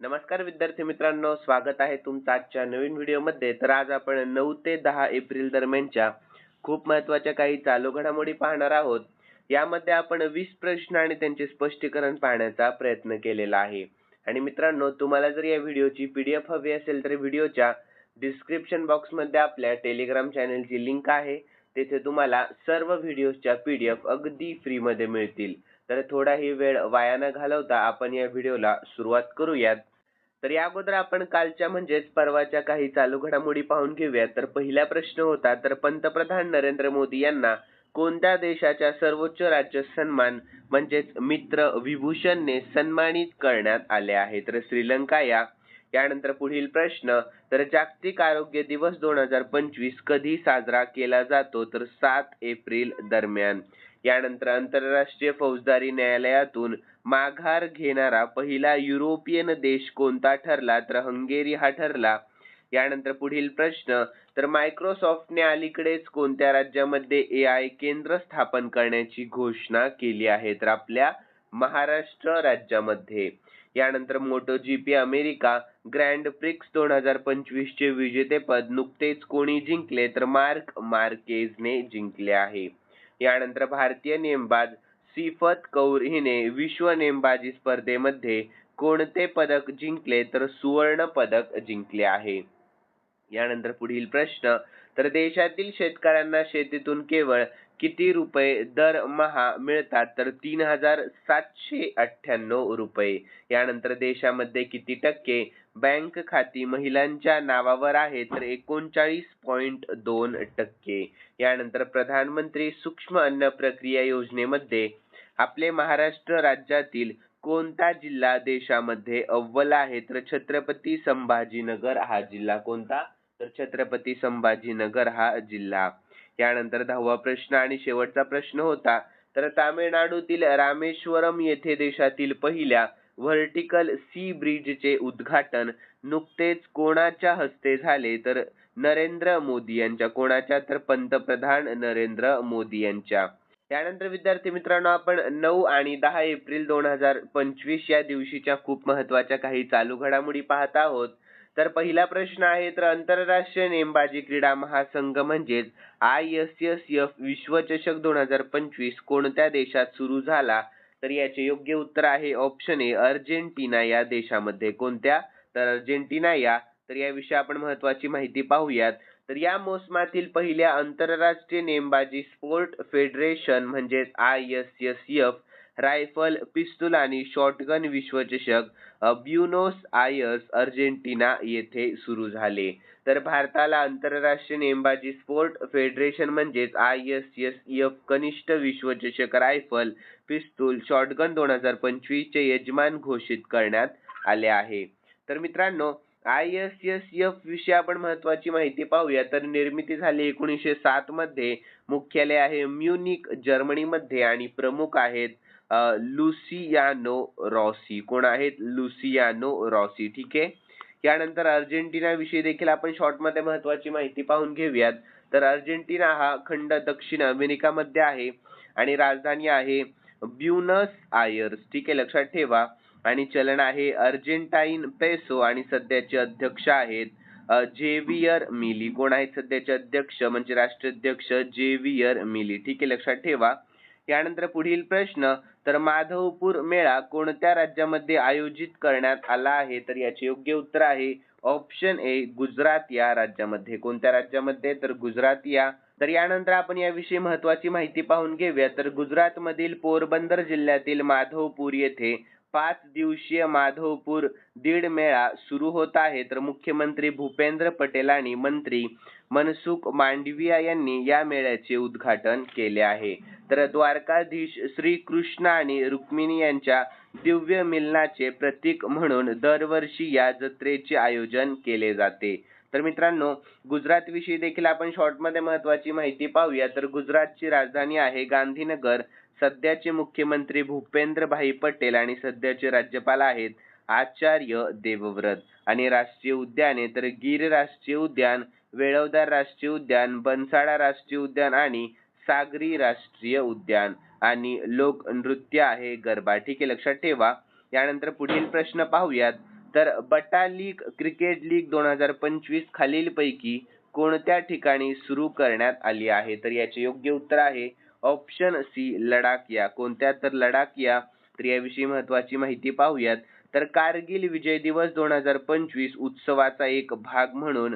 नमस्कार विद्यार्थी मित्रांनो स्वागत आहे तुमचं आजच्या नवीन व्हिडिओमध्ये. तर आज आपण नऊ ते दहा एप्रिल दरम्यानच्या खूप महत्त्वाच्या काही चालू घडामोडी पाहणार आहोत. यामध्ये आपण वीस प्रश्न आणि त्यांचे स्पष्टीकरण पाहण्याचा प्रयत्न केलेला आहे. आणि मित्रांनो तुम्हाला जर या व्हिडिओची पी डी एफ हवी असेल तर व्हिडिओच्या डिस्क्रिप्शन बॉक्समध्ये आपल्या टेलिग्राम चॅनलची लिंक आहे. तेथे तुम्हाला सर्व व्हिडिओच्या एफ अगदी फ्रीमध्ये मिळतील. तर थोडाही वेळ वाया न घालवता आपण या व्हिडिओला सुरुवात करूयात. तर या अगोदर आपण कालच्या म्हणजेच परवाच्या काही चालू घडामोडी पाहून घेऊयात. तर पहिला प्रश्न होता तर पंतप्रधान नरेंद्र मोदी यांना कोणत्या देशाच्या सर्वोच्च राज्य सन्मान म्हणजेच मित्र विभूषणने सन्मानित करण्यात आले आहे? तर श्रीलंका या. यानंतर पुढील प्रश्न तर जागतिक आरोग्य दिवस दोन हजार पंचवीस कधी साजरा केला जातो? तर सात एप्रिल दरम्यान. यानंतर आंतरराष्ट्रीय फौजदारी न्यायालयातून माघार घेणारा पहिला युरोपियन देश कोणता ठरला तर हंगेरी हा ठरला. यानंतर पुढील प्रश्न तर मायक्रोसॉफ्टने अलीकडेच कोणत्या राज्यामध्ये ए आय केंद्र स्थापन करण्याची घोषणा केली आहे तर आपल्या महाराष्ट्र राज्यामध्ये. यानंतर Moto GP America grand prix दोन हजार पंचवीस चे विजेतेपद नुकतेच कोणी जिंकले तर मार्क मार्केजने जिंकले आहे. यानंतर भारतीय नेमबाज सिफत कौर हिने विश्व नेमबाजी स्पर्धेमध्ये कोणते पदक जिंकले तर सुवर्ण पदक जिंकले आहे? यानंतर पुढील प्रश्न तर देशातील शेतकऱ्यांना शेतीतून केवळ किती रुपये दरमहा मिळतात? तर तीन हजार सातशे अठ्ठ्याण्णव रुपये. यानंतर देशामध्ये किती टक्के बँक खाती महिलांच्या नावावर आहे? तर एकोणचाळीस पॉईंट दोन टक्के. यानंतर प्रधानमंत्री सूक्ष्म अन्न प्रक्रिया योजनेमध्ये आपले महाराष्ट्र राज्यातील कोणता जिल्हा देशामध्ये अव्वल आहे? तर छत्रपती संभाजीनगर हा जिल्हा कोणता? तर छत्रपती संभाजीनगर हा जिल्हा. यानंतर दहावा प्रश्न आणि शेवटचा प्रश्न होता. तर तामिळनाडूतील रामेश्वरम येथे देशातील पहिल्या व्हर्टिकल सी ब्रिजचे उद्घाटन नुकतेच कोणाच्या हस्ते झाले? तर नरेंद्र मोदी यांच्या कोणाच्या? तर पंतप्रधान नरेंद्र मोदी यांच्या. त्यानंतर विद्यार्थी मित्रांनो आपण नऊ आणि दहा एप्रिल दोन हजार पंचवीस या दिवशीच्या खूप महत्त्वाच्या काही चालू घडामोडी पाहत आहोत. तर पहिला प्रश्न आहे तर आंतरराष्ट्रीय नेमबाजी क्रीडा महासंघ म्हणजेच आय एस एस एफ विश्वचषक दोन हजार पंचवीस कोणत्या देशात सुरू झाला? तर याचे योग्य उत्तर आहे ऑप्शन ए अर्जेंटिना. या देशामध्ये कोणत्या? तर अर्जेंटिना या. तर याविषयी आपण महत्वाची माहिती पाहूयात. तर या मोसमातील पहिल्या आंतरराष्ट्रीय नेमबाजी स्पोर्ट फेडरेशन म्हणजेच I S S F rifle पिस्तूल आणि शॉटगन विश्वचषक ब्युनोस आयर्स अर्जेंटिना येथे सुरू झाले. तर भारताला आंतरराष्ट्रीय नेमबाजी स्पोर्ट फेडरेशन म्हणजेच आय एस एस एफ कनिष्ठ विश्वचषक रायफल पिस्तूल शॉटगन दोन हजार पंचवीसचे यजमान घोषित करण्यात आले आहे. तर मित्रांनो आय एस एस एफ विषयी आपण महत्वाची माहिती पाहूया. तर निर्मिती झाली एकोणीसशे सात मध्ये. मुख्यालय आहे म्युनिक जर्मनीमध्ये आणि प्रमुख आहेत लुसियानो रॉसी. कोण आहेत? Luciano Rossi. ठीक आहे? यानंतर अर्जेंटिना विषयी देखील आपण शॉर्टमध्ये महत्त्वाची महत्वाची माहिती पाहून घेऊयात. तर अर्जेंटिना हा खंड दक्षिण अमेरिकामध्ये आहे आणि राजधानी आहे ब्युनस आयर्स. ठीक आहे? लक्षात ठेवा. आणि चलन आहे अर्जेंटाईन पेसो आणि सध्याचे अध्यक्ष आहेत जेवियर मिली. कोण आहेत सध्याचे अध्यक्ष? म्हणजे राष्ट्राध्यक्ष जेवियर मिली. ठीक आहे? लक्षात ठेवा. यानंतर पुढील प्रश्न तर माधवपूर मेळा कोणत्या राज्यामध्ये आयोजित करण्यात आला आहे? तर याचे योग्य उत्तर आहे ऑप्शन ए गुजरात या राज्यामध्ये. कोणत्या राज्यामध्ये? तर गुजरात या. तर यानंतर आपण याविषयी महत्वाची माहिती पाहून घेऊया. तर गुजरात मधील पोरबंदर जिल्ह्यातील माधवपूर येथे पाच दिवसीय माधवपूर दीड मेळा सुरू होत आहे. तर मुख्यमंत्री भूपेंद्र पटेल आणि मंत्री मनसुख मांडविया यांनी या मेळ्याचे उद्घाटन केले आहे. तर द्वारकाधीश श्री कृष्ण आणि रुक्मिणी यांच्या दिव्य मिलनाचे प्रतीक म्हणून दरवर्षी या जत्रेचे आयोजन केले जाते. तर मित्रांनो गुजरात विषयी देखील आपण शॉर्टमध्ये महत्वाची माहिती पाहूया. तर गुजरातची राजधानी आहे गांधीनगर. सध्याचे मुख्यमंत्री भूपेंद्र भाई पटेल आणि सध्याचे राज्यपाल आहेत आचार्य देवव्रत. आणि राष्ट्रीय उद्याने तर गिर राष्ट्रीय उद्यान वेळवदार राष्ट्रीय उद्यान बनसाडा राष्ट्रीय उद्यान आणि सागरी राष्ट्रीय उद्यान आणि लोक नृत्य आहे. गरबा. ठीक आहे लक्षात ठेवा. यानंतर पुढील प्रश्न पाहूयात. तर बटा लीग क्रिकेट लीग दोन हजार पंचवीस खालीलपैकी कोणत्या ठिकाणी सुरू करण्यात आली आहे? तर याचे योग्य उत्तर आहे ऑप्शन सी लडाख या. कोणत्या? तर लडाख या. तर याविषयी महत्वाची माहिती पाहूयात. तर कारगिल विजय दिवस दोन हजार पंचवीस उत्सवाचा एक भाग म्हणून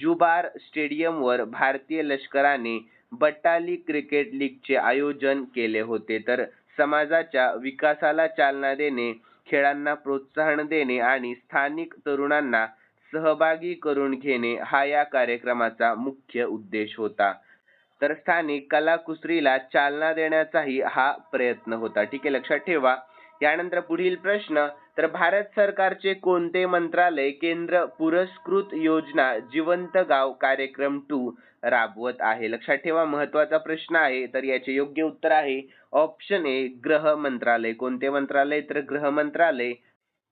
जुबार स्टेडियमवर भारतीय लष्कराने बटाली क्रिकेट लीगचे आयोजन केले होते. तर समाजाच्या विकासाला चालना देणे खेळांना प्रोत्साहन देणे आणि स्थानिक तरुणांना सहभागी करून घेणे हा या कार्यक्रमाचा मुख्य उद्देश होता. तर स्थानिक कलाकुसरीला चालना देण्याचाही हा प्रयत्न होता. ठीक आहे लक्षात ठेवा. यानंतर पुढील प्रश्न तर भारत सरकारचे कोणते मंत्रालय केंद्र पुरस्कृत योजना जिवंत गाव कार्यक्रम टू राबवत आहे? लक्षात ठेवा महत्त्वाचा प्रश्न आहे तर याचे योग्य उत्तर आहे ऑप्शन ए गृह मंत्रालय. कोणते मंत्रालय? तर गृह मंत्रालय.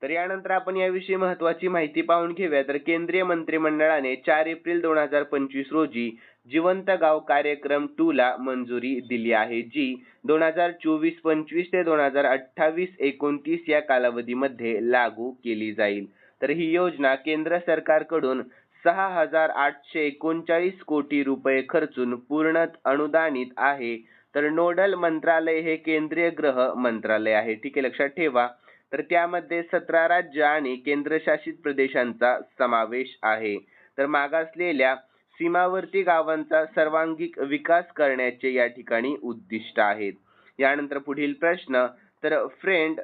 तर यानंतर आपण याविषयी महत्वाची माहिती पाहून घेऊया. तर केंद्रीय मंत्रिमंडळाने चार एप्रिल दोन हजार पंचवीस रोजी जिवंत गाव कार्यक्रम टू ला मंजुरी दिली आहे जी दोन हजार चोवीस पंचवीस ते दोन हजार अठ्ठावीस एकोणतीस या कालावधीमध्ये लागू केली जाईल. तर ही योजना केंद्र सरकारकडून सहा हजार आठशे एकोणचाळीस कोटी रुपये खर्चून पूर्ण अनुदानित आहे. तर नोडल मंत्रालय हे केंद्रीय गृह मंत्रालय आहे. ठीक आहे लक्षात ठेवा. तर त्यामध्ये सतरा राज्य आणि केंद्रशासित प्रदेशांचा समावेश आहे. तर मागासलेल्या सीमावर्ती गावांचा सर्वांगीण विकास करण्याचे या ठिकाणी उद्दिष्ट आहेत. यानंतर पुढील प्रश्न तर Fred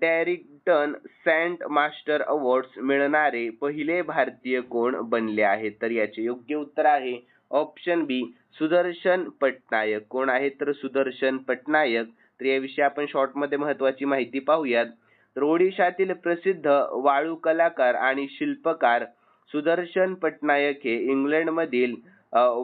Darrington sand master awards मिळणारे पहिले भारतीय कोण बनले आहेत? तर याचे योग्य उत्तर आहे ऑप्शन बी सुदर्शन पटनायक. कोण आहेत तर सुदर्शन पटनायक? तर याविषयी आपण शॉर्टमध्ये महत्त्वाची महत्वाची माहिती पाहूयात. तर ओडिशातील प्रसिद्ध वाळू कलाकार आणि शिल्पकार सुदर्शन पटनायक हे इंग्लंडमधील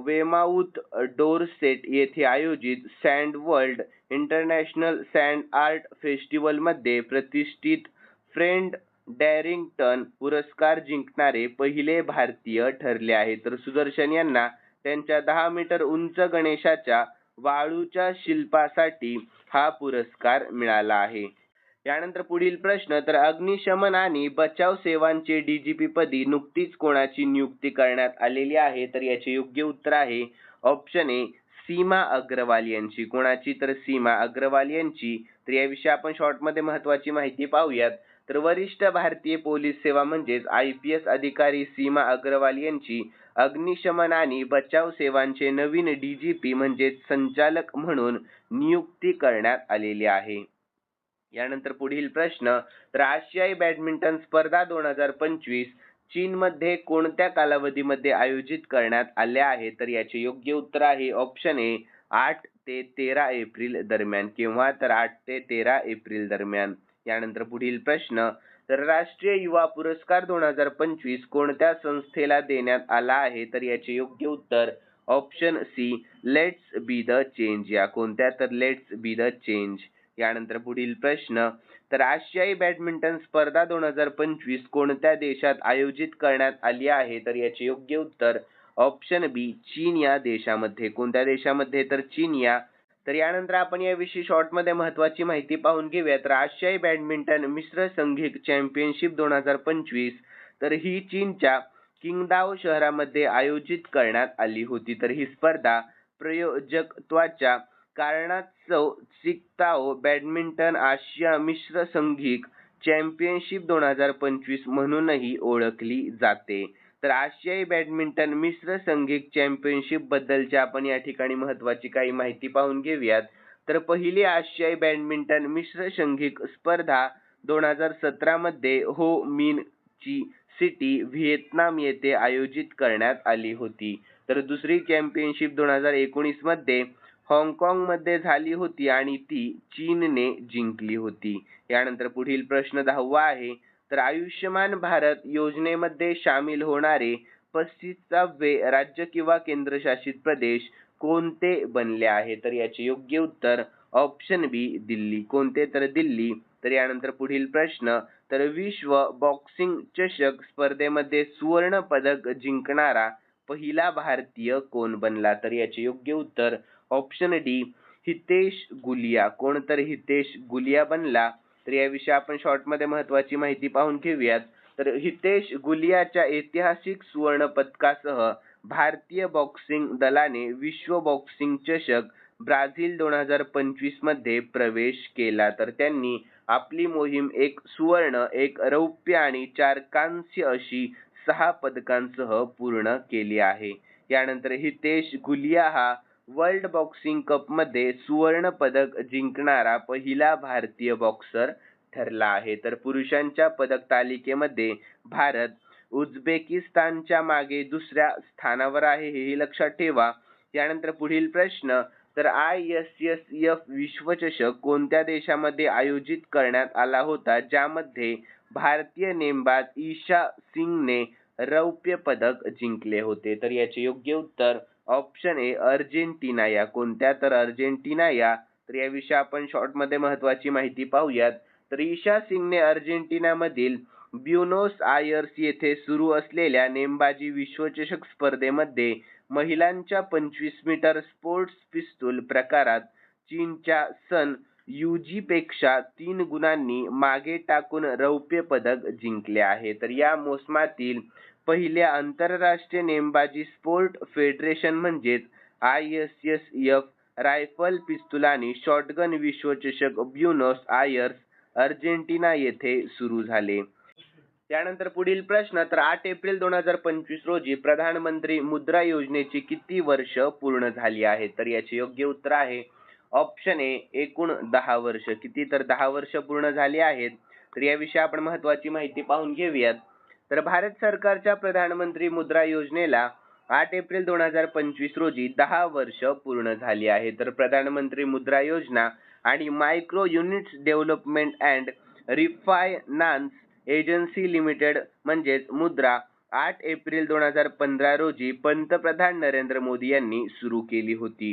वेमाऊथ डोरसेट येथे आयोजित sand world international sand art फेस्टिवलमध्ये प्रतिष्ठित फ्रेंड डॅरिंग्टन पुरस्कार जिंकणारे पहिले भारतीय ठरले आहेत. तर सुदर्शन यांना त्यांच्या दहा मीटर उंच गणेशाच्या वाळूच्या शिल्पासाठी हा पुरस्कार मिळाला आहे. यानंतर पुढील प्रश्न तर अग्निशमन आणि बचाव सेवांचे डीजीपी पदी नुकतीच कोणाची नियुक्ती करण्यात आलेली आहे? तर याचे योग्य उत्तर आहे ऑप्शन ए सीमा अग्रवाल यांची. कोणाची? तर सीमा अग्रवाल यांची. तर याविषयी आपण शॉर्टमध्ये महत्त्वाची महत्वाची माहिती पाहूयात. तर वरिष्ठ भारतीय पोलीस सेवा म्हणजेच आय पी एस अधिकारी सीमा अग्रवाल यांची अग्निशमन आणि बचाव सेवांचे नवीन डीजीपी म्हणजेच संचालक म्हणून नियुक्ती करण्यात आलेली आहे. यानंतर पुढील प्रश्न तर आशियाई बॅडमिंटन स्पर्धा दोन हजार पंचवीस चीनमध्ये कोणत्या कालावधीमध्ये आयोजित करण्यात आल्या आहे तर याचे योग्य उत्तर आहे ऑप्शन ए आठ ते तेरा एप्रिल दरम्यान किंवा तर आठ ते तेरा एप्रिल दरम्यान. यानंतर पुढील प्रश्न तर राष्ट्रीय युवा पुरस्कार दोन हजार पंचवीस कोणत्या संस्थेला देण्यात आला आहे? तर याचे योग्य उत्तर option C let's be the change या कोणत्या? तर लेट्स बी द चेंज यानंतर पुढील प्रश्न. तर आशियाई बॅडमिंटन स्पर्धा दोन हजार पंचवीस कोणत्या देशात आयोजित करण्यात आली आहे? तर याचे योग्य उत्तर ऑप्शन बी चीन या देशामध्ये. कोणत्या देशामध्ये? तर चीन या. तर यानंतर आपण याविषयी शॉर्टमध्ये महत्त्वाची महत्वाची माहिती पाहून घेऊया तर आशियाई बॅडमिंटन मिश्र संघिक चॅम्पियनशिप दोन हजार पंचवीस तर ही चीनच्या किंगदाव शहरामध्ये आयोजित करण्यात आली होती. तर ही स्पर्धा प्रयोजकत्वाच्या कारणास्तव सिक्ताओ बॅडमिंटन आशिया मिश्र संघिक चॅम्पियनशिप दोन हजार पंचवीस म्हणूनही ओळखली जाते. तर आशियाई बॅडमिंटन मिश्र संघिक चॅम्पियनशिपबद्दलच्या आपण या ठिकाणी महत्वाची काही माहिती पाहून घेऊयात. तर पहिली आशियाई बॅडमिंटन मिश्र संघिक स्पर्धा दोन हजार सतरामध्ये हो मिन ची सिटी व्हिएतनाम येथे आयोजित करण्यात आली होती. तर दुसरी चॅम्पियनशिप दोन हजार एकोणीसमध्ये हाँगकाँगमध्ये हाँगकाँगमध्ये झाली होती आणि ती चीनने जिंकली होती. यानंतर पुढील प्रश्न दहावा आहे तर आयुष्यमान भारत योजनेमध्ये सामील होणारे पस्तीसावे राज्य किंवा केंद्रशासित प्रदेश कोणते बनले आहे? तर याचे योग्य उत्तर ऑप्शन बी दिल्ली. कोणते? तर दिल्ली. तर यानंतर पुढील प्रश्न तर विश्व बॉक्सिंग चषक स्पर्धेमध्ये सुवर्ण पदक जिंकणारा पहिला भारतीय कोण बनला? तर याचे योग्य उत्तर ऑप्शन डी हितेश गुलिया. कोण तर हितेश गुलिया बनला तर याविषयी आपण शॉर्टमध्ये महत्त्वाची महत्वाची माहिती पाहून घेऊयात. तर हितेश गुलियाच्या ऐतिहासिक सुवर्ण पदकासह भारतीय बॉक्सिंग दलाने विश्व बॉक्सिंग चषक ब्राझील दोन हजार पंचवीसमध्ये प्रवेश केला. तर त्यांनी आपली मोहीम एक सुवर्ण एक रौप्य आणि चार कांस्य अशी सहा पदकांसह पूर्ण केली आहे. यानंतर हितेश गुलिया हा वर्ल्ड बॉक्सिंग कपमध्ये सुवर्ण पदक जिंकणारा पहिला भारतीय बॉक्सर ठरला आहे. तर पुरुषांच्या पदक तालिकेमध्ये भारत उझबेकिस्तानच्या मागे दुसऱ्या स्थानावर आहे. हेही लक्षात ठेवा. यानंतर पुढील प्रश्न तर आय एस एस एफ विश्वचषक कोणत्या देशामध्ये आयोजित करण्यात आला होता? ज्यामध्ये भारतीय नेमबाज ईशा सिंगने रौप्य पदक जिंकले होते. तर याचे योग्य उत्तर ऑप्शन ए अर्जेंटिना या कोणत्या तर अर्जेंटिना या. तर याविषयी आपण शॉर्टमध्ये महत्त्वाची महत्वाची माहिती पाहूयात. तर ईशा सिंगने अर्जेंटिनामधील ब्युनोस आयर्स येथे सुरू असलेल्या नेमबाजी विश्वचषक स्पर्धेमध्ये महिलांच्या पंचवीस मीटर स्पोर्ट्स पिस्तूल प्रकारात चीनच्या सन युजी पेक्षा तीन गुणांनी मागे टाकून रौप्य पदक जिंकले आहे. तर या मोसमातील पहिल्या आंतरराष्ट्रीय नेमबाजी स्पोर्ट फेडरेशन म्हणजेच I S S F rifle पिस्तूल आणि शॉटगन विश्वचषक ब्युनोस आयर्स अर्जेंटिना येथे सुरू झाले. त्यानंतर पुढील प्रश्न तर आठ एप्रिल दोन हजार पंचवीस रोजी प्रधानमंत्री मुद्रा योजनेची किती वर्ष पूर्ण झाली आहेत? तर याचे योग्य उत्तर आहे ऑप्शन ए एकूण दहा वर्ष. किती तर दहा वर्ष पूर्ण झाली आहेत? तर याविषयी आपण महत्वाची माहिती पाहून घेऊयात. तर भारत सरकारच्या प्रधानमंत्री मुद्रा योजनेला आठ एप्रिल दोन हजार पंचवीस रोजी दहा वर्ष पूर्ण झाली आहे. तर प्रधानमंत्री मुद्रा योजना आणि micro units development and refinance agency limited म्हणजेच मुद्रा आठ एप्रिल दोन हजार पंधरा रोजी पंतप्रधान नरेंद्र मोदी यांनी सुरू केली होती.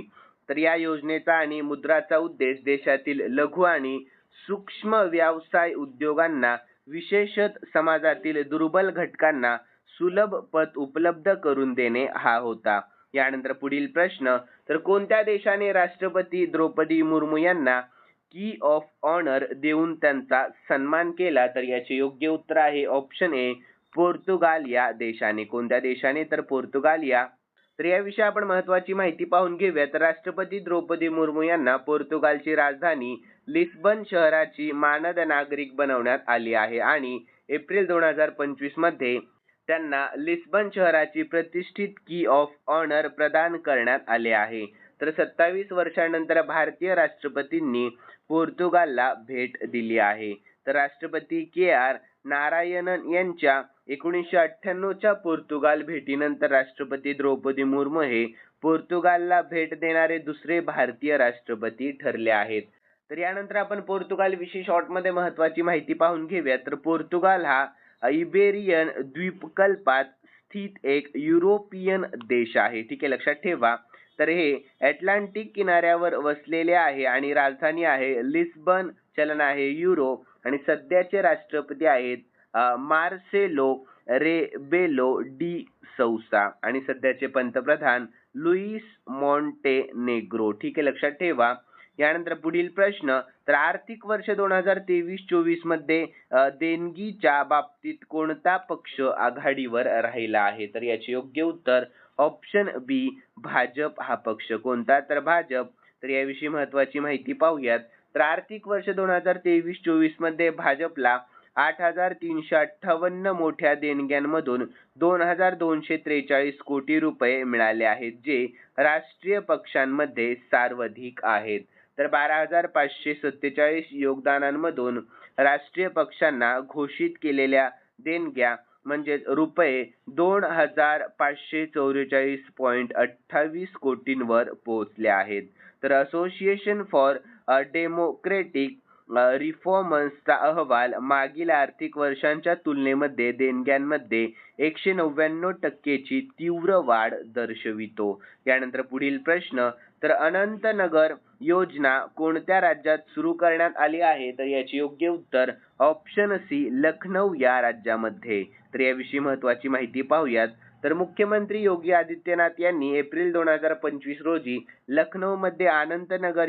तर या योजनेचा आणि मुद्राचा उद्देश देशातील लघु आणि सूक्ष्म व्यवसाय उद्योगांना विशेषत समाजातील दुर्बल घटकांना सुलभ पत उपलब्ध करून देणे हा होता. यानंतर पुढील प्रश्न तर कोणत्या देशाने राष्ट्रपती द्रौपदी मुर्मू यांना की ऑफ ऑनर देऊन त्यांचा सन्मान केला? तर याचे योग्य उत्तर आहे ऑप्शन ए पोर्तुगाल. या देशाने. कोणत्या देशाने? तर पोर्तुगाल या. तर याविषयी आपण महत्वाची माहिती पाहून घेऊया तर राष्ट्रपती द्रौपदी मुर्मू यांना पोर्तुगालची राजधानी लिस्बन शहराची मानद नागरिक बनवण्यात आली आहे आणि एप्रिल दोन हजार पंचवीसमध्ये त्यांना लिस्बन शहराची प्रतिष्ठित की ऑफ ऑनर प्रदान करण्यात आले आहे. तर सत्तावीस वर्षानंतर भारतीय राष्ट्रपतींनी पोर्तुगालला भेट दिली आहे. तर राष्ट्रपती के आर नारायणन यांच्या एकोणीसशे अठ्ठ्याण्णवच्या पोर्तुगाल भेटीनंतर राष्ट्रपती द्रौपदी मुर्मू हे पोर्तुगालला भेट देणारे दुसरे भारतीय राष्ट्रपती ठरले आहेत. तर यानंतर आपण पोर्तुगाल विषयी शॉर्टमध्ये महत्वाची माहिती पाहून घेऊया तर पोर्तुगाल हा इबेरियन द्वीपकल्पात स्थित एक युरोपियन देश आहे. ठीक आहे लक्षात ठेवा. तर हे अटलांटिक किनाऱ्यावर वसलेले आहे आणि राजधानी आहे. लिस्बन चलन आहे युरो आणि सध्याचे राष्ट्रपती आहेत मार्सेलो रेबेलो डी सौसा आणि सध्याचे पंतप्रधान लुईस मॉन्टेनेग्रो. ठीक आहे लक्षात ठेवा. यानंतर पुढील प्रश्न तर आर्थिक वर्ष दोन हजार तेवीस चोवीसमध्ये देणगीच्या बाबतीत कोणता पक्ष आघाडीवर राहिला आहे? तर याचे योग्य उत्तर ऑप्शन बी भाजप हा पक्ष. कोणता? तर भाजप. तर याविषयी महत्वाची माहिती पाहूयात. तर आर्थिक वर्ष दोन हजार तेवीस चोवीसमध्ये भाजपला आठ हजार तीनशे अठ्ठावन्न मोठ्या देणग्यांमधून दोन हजार दोनशे त्रेचाळीस कोटी रुपये मिळाले आहेत जे राष्ट्रीय पक्षांमध्ये सर्वाधिक आहेत. तर बारा हजार पाचशे सत्तेचाळीस योगदानांमधून राष्ट्रीय पक्षांना घोषित केलेल्या देणग्या म्हणजेच रुपये दोन हजार पाचशे चौवेचाळीस पॉईंट अठ्ठावीस कोटींवर पोहोचले आहेत. तर असोसिएशन फॉर डेमोक्रेटिक रिफॉर्मन्सचा अहवाल मागील आर्थिक वर्षांच्या तुलनेमध्ये देणग्यांमध्ये एकशे नव्याण्णव टक्केची तीव्र वाढ दर्शवितो. यानंतर पुढील प्रश्न तर अनंतनगर योजना कोणत्या राज्यात सुरू करण्यात आली आहे? तर याचे योग्य उत्तर ऑप्शन सी लखनौ या राज्यामध्ये. तर याविषयी महत्वाची माहिती पाहूयात. तर मुख्यमंत्री योगी आदित्यनाथ यांनी एप्रिल दोन हजार पंचवीस रोजी लखनौ मध्ये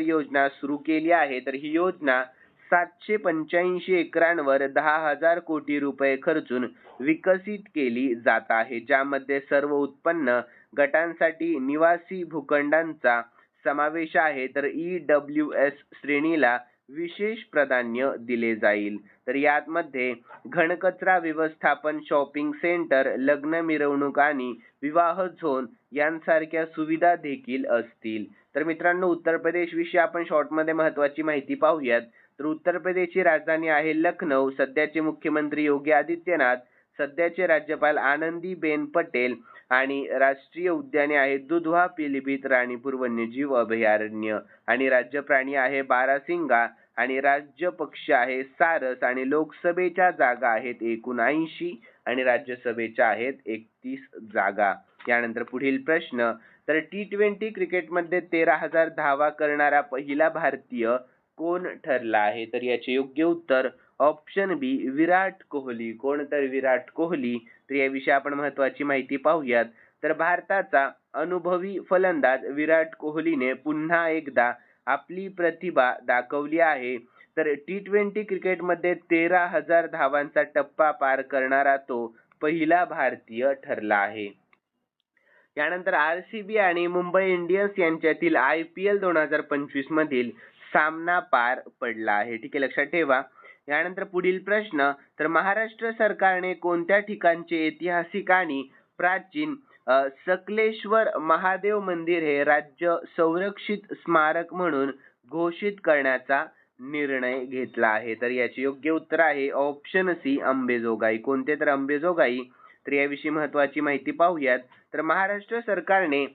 योजना सुरू केली आहे. तर ही योजना सातशे पंच्याऐंशी एकरांवर दहा हजार कोटी रुपये खर्चून विकसित केली जात आहे ज्यामध्ये सर्व उत्पन्न गटांसाठी निवासी भूखंडांचा समावेश आहे. तर ई डब्ल्यू एस श्रेणीला विशेष प्राधान्य दिले जाईल. तर यामध्ये घनकचरा व्यवस्थापन शॉपिंग सेंटर लग्न मिरवणूक आणि विवाह झोन यांसारख्या सुविधा देखील असतील. तर मित्रांनो उत्तर प्रदेश विषयी आपण शॉर्टमध्ये महत्वाची माहिती पाहूयात. तर उत्तर प्रदेशची राजधानी आहे लखनौ सध्याचे मुख्यमंत्री योगी आदित्यनाथ सध्याचे राज्यपाल आनंदीबेन पटेल आणि राष्ट्रीय उद्याने आहेत दुधवा पिलीभीत राणीपूर वन्यजीव अभयारण्य आणि राज्य प्राणी आहे बारासिंगा आणि राज्य पक्ष आहे सारस आणि लोकसभेच्या जागा आहेत एकूण ऐंशी आणि राज्यसभेच्या आहेत एकतीस जागा. यानंतर पुढील प्रश्न तर टी ट्वेंटी क्रिकेटमध्ये तेरा हजार धावा करणारा पहिला भारतीय कोण ठरला आहे? तर याचे योग्य उत्तर ऑप्शन बी विराट कोहली. कोण तर विराट कोहली? तर याविषयी आपण महत्वाची माहिती पाहूयात. तर भारताचा अनुभवी फलंदाज विराट कोहलीने पुन्हा एकदा आपली प्रतिभा दाखवली आहे. तर टी ट्वेंटी क्रिकेटमध्ये तेरा हजार धावांचा टप्पा पार करणारा तो पहिला भारतीय ठरला आहे. यानंतर आर सी बी आणि मुंबई इंडियन्स यांच्यातील आय पी एल दोन हजार पंचवीस मधील सामना पार पडला आहे. ठीक आहे लक्षात ठेवा. यानंतर पुढील प्रश्न तर महाराष्ट्र सरकारने कोणत्या ठिकाणचे ऐतिहासिक आणि प्राचीन सकलेश्वर महादेव मंदिर हे राज्य संरक्षित स्मारक म्हणून घोषित करण्याचा निर्णय घेतला आहे? तर याचे योग्य उत्तर आहे ऑप्शन सी अंबेजोगाई कोणते? तर अंबेजोगाई तर याविषयी महत्वाची माहिती पाहूयात. तर महाराष्ट्र सरकारने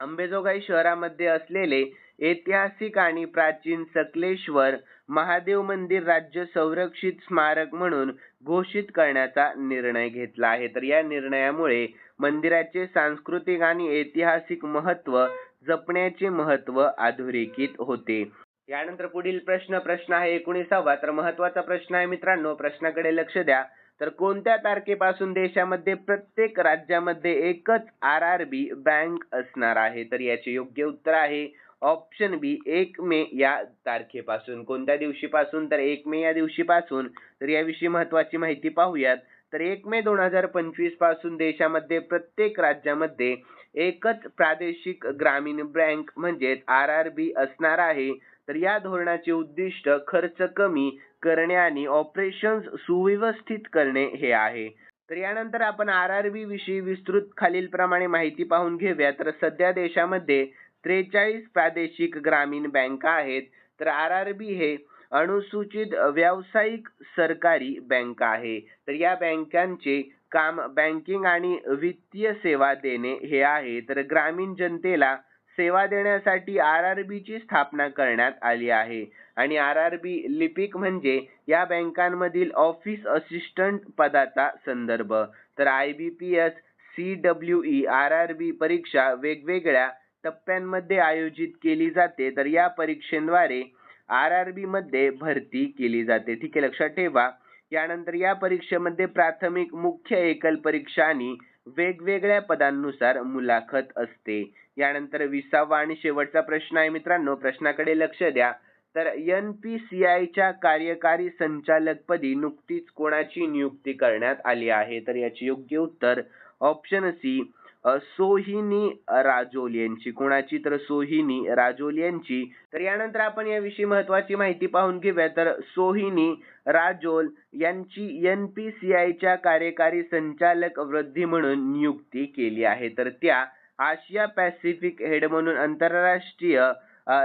अंबेजोगाई शहरामध्ये असलेले ऐतिहासिक आणि प्राचीन सकलेश्वर महादेव मंदिर राज्य संरक्षित स्मारक म्हणून घोषित करण्याचा निर्णय घेतला आहे. तर या निर्णयामुळे मंदिराचे सांस्कृतिक आणि ऐतिहासिक महत्त्व जपण्याचे महत्त्व अधोरेखित होते. यानंतर पुढील प्रश्न प्रश्न आहे एकोणीसावा. तर महत्त्वाचा प्रश्न आहे मित्रांनो प्रश्नाकडे लक्ष द्या. तर कोणत्या तारखेपासून देशामध्ये प्रत्येक राज्यामध्ये एकच आर आर बी बँक असणार आहे? तर याचे योग्य उत्तर आहे ऑप्शन बी एक मे या तारखेपासून. कोणत्या दिवशीपासून? तर एक मे या दिवशीपासून. तर याविषयी महत्वाची माहिती पाहूयात. तर एक मे दोन हजार पंचवीसपासून देशामध्ये प्रत्येक राज्यामध्ये एकच प्रादेशिक ग्रामीण बँक म्हणजेच आर आर बी असणार आहे. तर या धोरणाचे उद्दिष्ट खर्च कमी करणे आणि ऑपरेशन्स सुव्यवस्थित करणे हे आहे. तर यानंतर आपण आर आर बी विषयी विस्तृत खालील प्रमाणे माहिती पाहून घेऊया तर सध्या देशामध्ये त्रेचाळीस प्रादेशिक ग्रामीण बँका आहेत. तर आर आर बी हे अनुसूचित व्यावसायिक सरकारी बँक आहे. तर या बँकांचे काम बँकिंग आणि वित्तीय सेवा देणे हे आहे. तर ग्रामीण जनतेला सेवा देण्यासाठी आर आर ची स्थापना करण्यात आली आहे. आणि आर आर बी लिपिक म्हणजे या बँकांमधील ऑफिस असिस्टंट पदाचा संदर्भ. तर I B P S C W E R R B परीक्षा वेगवेगळ्या टप्प्यांमध्ये आयोजित केली जाते. तर या परीक्षेद्वारे आर आर बी मध्ये भरती केली जाते. ठीक आहे लक्षात ठेवा. यानंतर या परीक्षेमध्ये प्राथमिक मुख्य एकल परीक्षा आणि वेगवेगळ्या पदांनुसार मुलाखत असते. यानंतर विसावा आणि शेवटचा प्रश्न आहे मित्रांनो. प्रश्नाकडे लक्ष द्या. तर एन पी सी आयच्या कार्यकारी संचालकपदी नुकतीच कोणाची नियुक्ती करण्यात आली आहे? तर याचे योग्य उत्तर ऑप्शन सी सोहिनी राजोल यांची. कोणाची? तर सोहिनी राजोल यांची. तर यानंतर आपण याविषयी महत्वाची माहिती पाहून घेऊया. तर सोहिनी राजोल यांची एन पी सी आयच्या कार्यकारी संचालक वृद्धी म्हणून नियुक्ती केली आहे. तर त्या आशिया पॅसिफिक हेड म्हणून आंतरराष्ट्रीय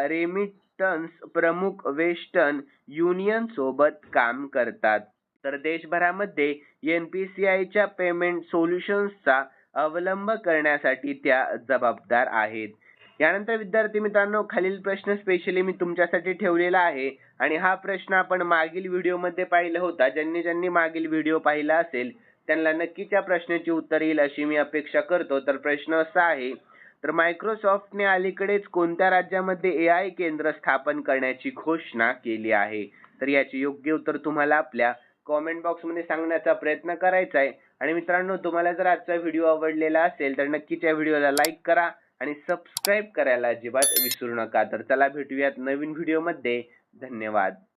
रेमिटन्स प्रमुख वेस्टर्न युनियन सोबत काम करतात. तर देशभरामध्ये एन पी सी आयच्या पेमेंट सोल्युशन्सचा अवलंब करण्यासाठी त्या जबाबदार आहेत. यानंतर विद्यार्थी मित्रांनो खालील प्रश्न स्पेशली मी तुमच्यासाठी ठेवलेला आहे. आणि हा प्रश्न आपण मागील व्हिडिओमध्ये पाहिला होता. ज्यांनी ज्यांनी मागील व्हिडिओ पाहिला असेल त्यांना नक्कीच्या प्रश्नाची उत्तर येईल अशी मी अपेक्षा करतो. तर प्रश्न असा आहे तर मायक्रोसॉफ्टने अलीकडेच कोणत्या राज्यामध्ये ए आय केंद्र स्थापन करण्याची घोषणा केली आहे? तर याचे योग्य उत्तर तुम्हाला आपल्या कॉमेंट बॉक्समध्ये सांगण्याचा प्रयत्न करायचा आहे. आणि मित्रांनो तुम्हाला जर आजचा व्हिडिओ आवडलेला असेल तर नक्कीच या व्हिडिओला लाईक करा आणि सबस्क्राईब करायला अजिबात विसरू नका. तर चला भेटूयात नवीन व्हिडिओमध्ये धन्यवाद.